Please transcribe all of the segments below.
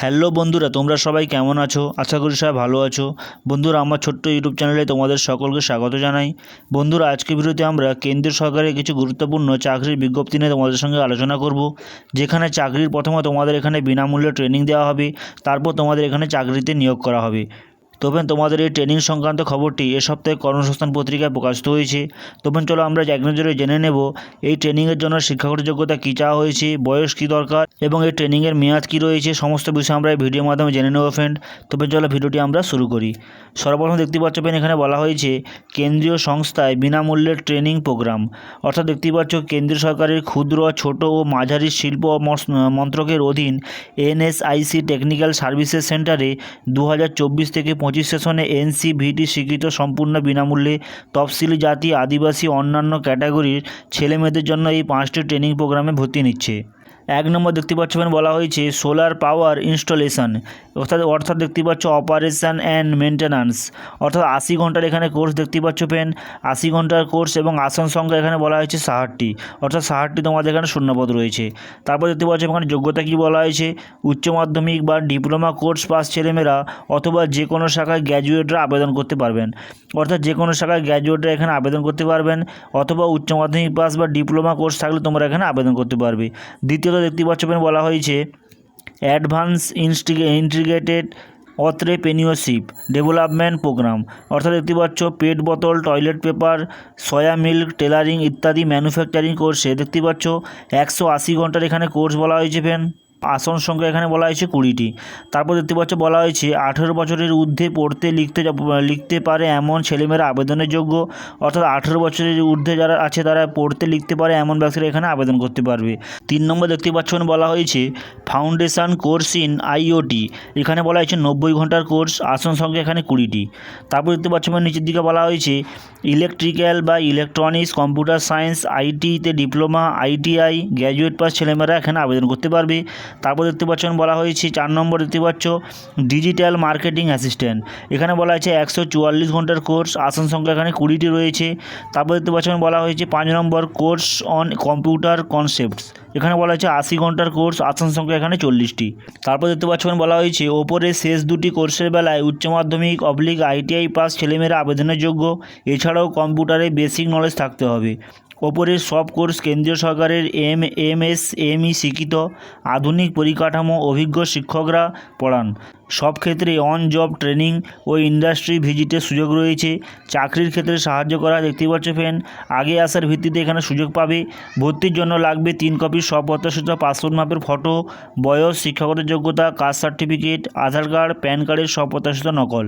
Hello বন্ধুরা, তোমরা সবাই কেমন আছো? আশা করি সবাই ভালো আছো। বন্ধুরা, আমার ছোট্ট ইউটিউব চ্যানেলে তোমাদের সকলকে স্বাগত জানাই। বন্ধুরা আজকে ভিডিওতে আমরা কেন্দ্রীয় সরকারের কিছু গুরুত্বপূর্ণ চাকরির বিজ্ঞপ্তি নিয়ে তোমাদের সঙ্গে আলোচনা করব, যেখানে চাকরির প্রথমে তোমাদের এখানে বিনামূল্যে ট্রেনিং দেওয়া হবে, তারপর তোমাদের এখানে চাকরিতে নিয়োগ করা হবে। তবে তোমাদের এই ট্রেনিং সংক্রান্ত খবরটি এ সপ্তাহে কর্মসংস্থান পত্রিকায় প্রকাশিত হয়েছে। তবে চলো আমরা এক নজরে জেনে নেব, এই ট্রেনিংয়ের জন্য শিক্ষাগত যোগ্যতা কী চাওয়া হয়েছে, বয়স কী দরকার এবং এই ট্রেনিংয়ের মেয়াদ কী রয়েছে, সমস্ত বিষয় আমরা এই ভিডিওর মাধ্যমে জেনে নেব ফ্রেন্ড তবে চলো ভিডিওটি আমরা শুরু করি। সর্বপ্রথম দেখতে পাচ্ছ ফ্রেন্ড এখানে বলা হয়েছে, কেন্দ্রীয় সংস্থায় বিনামূল্যের ট্রেনিং প্রোগ্রাম। অর্থাৎ দেখতেই পাচ্ছ, কেন্দ্রীয় সরকারের ক্ষুদ্র, ছোট ও মাঝারি শিল্প মন্ত্রকের অধীন এনএসআইসি টেকনিক্যাল সার্ভিসেস সেন্টারে দু হাজার চব্বিশ থেকে পঁচিশ সেশনে এনসিভিটি স্বীকৃত সম্পূর্ণ বিনামূল্যে তফসিলি জাতি, আদিবাসী, অন্যান্য ক্যাটাগরির ছেলেমেয়েদের জন্য এই পাঁচটি ট্রেনিং প্রোগ্রামে ভর্তি নিচ্ছে। এক নম্বর দেখতে পাচ্ছ এখানে বলা হয়েছে সোলার পাওয়ার ইনস্টলেশন অর্থাৎ অর্থাৎ দেখতে পাচ্ছ অপারেশন অ্যান্ড মেনটেন্যান্স অর্থাৎ আশি ঘণ্টার এখানে কোর্স দেখতে পাচ্ছ পেন আশি ঘণ্টার কোর্স এবং আসন সংখ্যা এখানে বলা হয়েছে ষাটটি, অর্থাৎ ষাটটি তোমাদের এখানে শূন্যপদ রয়েছে। তারপর দেখতে পাচ্ছ এখানে যোগ্যতা কী বলা হয়েছে? উচ্চ মাধ্যমিক বা ডিপ্লোমা কোর্স পাস ছেলেমেয়েরা অথবা যে কোনো শাখায় গ্র্যাজুয়েটরা আবেদন করতে পারবেন, অর্থাৎ যে কোনো শাখায় গ্র্যাজুয়েটরা এখানে আবেদন করতে পারবেন, অথবা উচ্চ মাধ্যমিক পাস বা ডিপ্লোমা কোর্স থাকলে তোমরা এখানে আবেদন করতে পারবে। দ্বিতীয়ত দেখতে পাচ্ছ বলা হয়েছে, অ্যাডভান্স ইনস্টিগে, ইন্টিগ্রেটেড অত্রেপ্রেনিওরশিপ ডেভেলপমেন্ট প্রোগ্রাম, অর্থাৎ দেখতে পাচ্ছ পেট বোতল, toilet paper, soya milk, tailoring ইত্যাদি ম্যানুফ্যাকচারিং কোর্সে দেখতে পাচ্ছ একশো আশি ঘণ্টার এখানে কোর্স বলা হয়েছে ফ্যান আসন সংখ্যা এখানে বলা হয়েছে কুড়িটি। তারপর দেখতে পাচ্ছ বলা হয়েছে, আঠেরো বছরের ঊর্ধ্বে পড়তে লিখতে লিখতে পারে এমন ছেলেমেয়েরা আবেদনের যোগ্য। অর্থাৎ আঠেরো বছরের ঊর্ধ্বে যারা আছে তারা পড়তে লিখতে পারে এমন ব্যক্তিরা এখানে আবেদন করতে পারবে। তিন নম্বর দেখতে পাচ্ছ বলা হয়েছে, ফাউন্ডেশন কোর্স ইন আইওটি এখানে বলা হয়েছে নব্বই ঘণ্টার কোর্স, আসন সংখ্যা এখানে কুড়িটি। তারপর দেখতে পাচ্ছ নিচের দিকে বলা হয়েছে, ইলেকট্রিক্যাল বা ইলেকট্রনিক্স, কম্পিউটার সায়েন্স আইটিতে ডিপ্লোমা আইটিআই গ্র্যাজুয়েট পাস ছেলেমেয়েরা এখানে আবেদন করতে পারবে। তারপর দেখতে পাচ্ছেন বলা হয়েছে, চার নম্বর দেখতে পাচ্ছ ডিজিটাল মার্কেটিং অ্যাসিস্ট্যান্ট এখানে বলা হয়েছে একশো চুয়াল্লিশ ঘণ্টার কোর্স আসন সংখ্যা এখানে কুড়িটি রয়েছে। তারপর দেখতে পাচ্ছেন বলা হয়েছে পাঁচ number course on computer concepts এখানে বলা হয়েছে আশি ঘণ্টার কোর্স আসন সংখ্যা এখানে চল্লিশটি। তারপর দেখতে পাচ্ছেন বলা হয়েছে, ওপরে শেষ দুটি কোর্সের বেলায় উচ্চ মাধ্যমিক অবলিক আইটিআই পাস ছেলেমেয়েরা আবেদনের যোগ্য। এছাড়াও কম্পিউটারে বেসিক নলেজ থাকতে হবে। ওপরের সব কোর্স কেন্দ্রীয় সরকারের এম এম, এস এমই শিক্ষিত, আধুনিক পরিকাঠামো, অভিজ্ঞ শিক্ষকরা পড়ান। সব ক্ষেত্রে অন জব ট্রেনিং ও ইন্ডাস্ট্রি ভিজিটের সুযোগ রয়েছে। চাকরির ক্ষেত্রে সাহায্য করা, দেখতে পাচ্ছ ফ্রেন আগে আসার ভিত্তিতে এখানে সুযোগ পাবে। ভর্তির জন্য লাগবে তিন কপি স্বপ্রত্যাশিত পাসপোর্ট মাপের ফটো, বয়স, শিক্ষাগত যোগ্যতা, caste certificate, Aadhaar card, PAN কার্ডের স্বপ্রত্যাশিত নকল।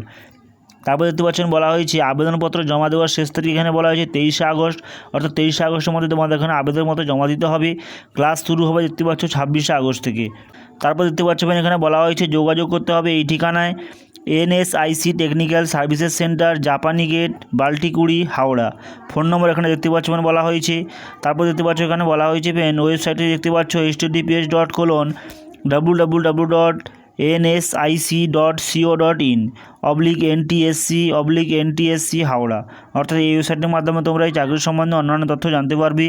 তারপর দেখতে পাচ্ছেন বলা হয়েছে, আবেদনপত্র জমা দেওয়ার শেষ তারিখ এখানে বলা হয়েছে তেইশে আগস্ট। অর্থাৎ তেইশে আগস্টের মধ্যে তোমাদের এখানে আবেদনপত্র জমা দিতে হবে। ক্লাস শুরু হবে দেখতে পাচ্ছ ছাব্বিশে আগস্ট থেকে। তারপর দেখতে পাচ্ছ এখানে বলা হয়েছে যোগাযোগ করতে হবে এই ঠিকানায়। NSIC technical services centre, Japani gate, Baltikuri, Howrah. Phone number এখানে দেখতে পাচ্ছ মানে বলা হয়েছে। তারপর দেখতে পাচ্ছ এখানে বলা হয়েছে পেন। ওয়েবসাইটে দেখতে পাচ্ছ H dot colon W W W dot NSIC dot C O dot in oblique NTSC oblique NTSC Howrah. অর্থাৎ এই ওয়েবসাইটের মাধ্যমে তোমরা এই চাকরির সম্বন্ধে অন্যান্য তথ্য জানতে পারবে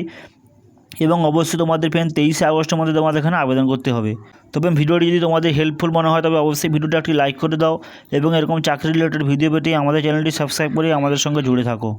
এবং অবশ্যই তোমাদের ফ্রেন্ড তেইশে আগস্টের মধ্যে তোমাদের এখানে আবেদন করতে হবে। তবে ভিডিওটি যদি তোমাদের হেল্পফুল মনে হয়, তবে অবশ্যই ভিডিওটা একটি লাইক করে দাও এবং এরকম চাকরি রিলেটেড ভিডিও পেতে আমাদের চ্যানেলটি সাবস্ক্রাইব করে আমাদের সঙ্গে জুড়ে থাকো।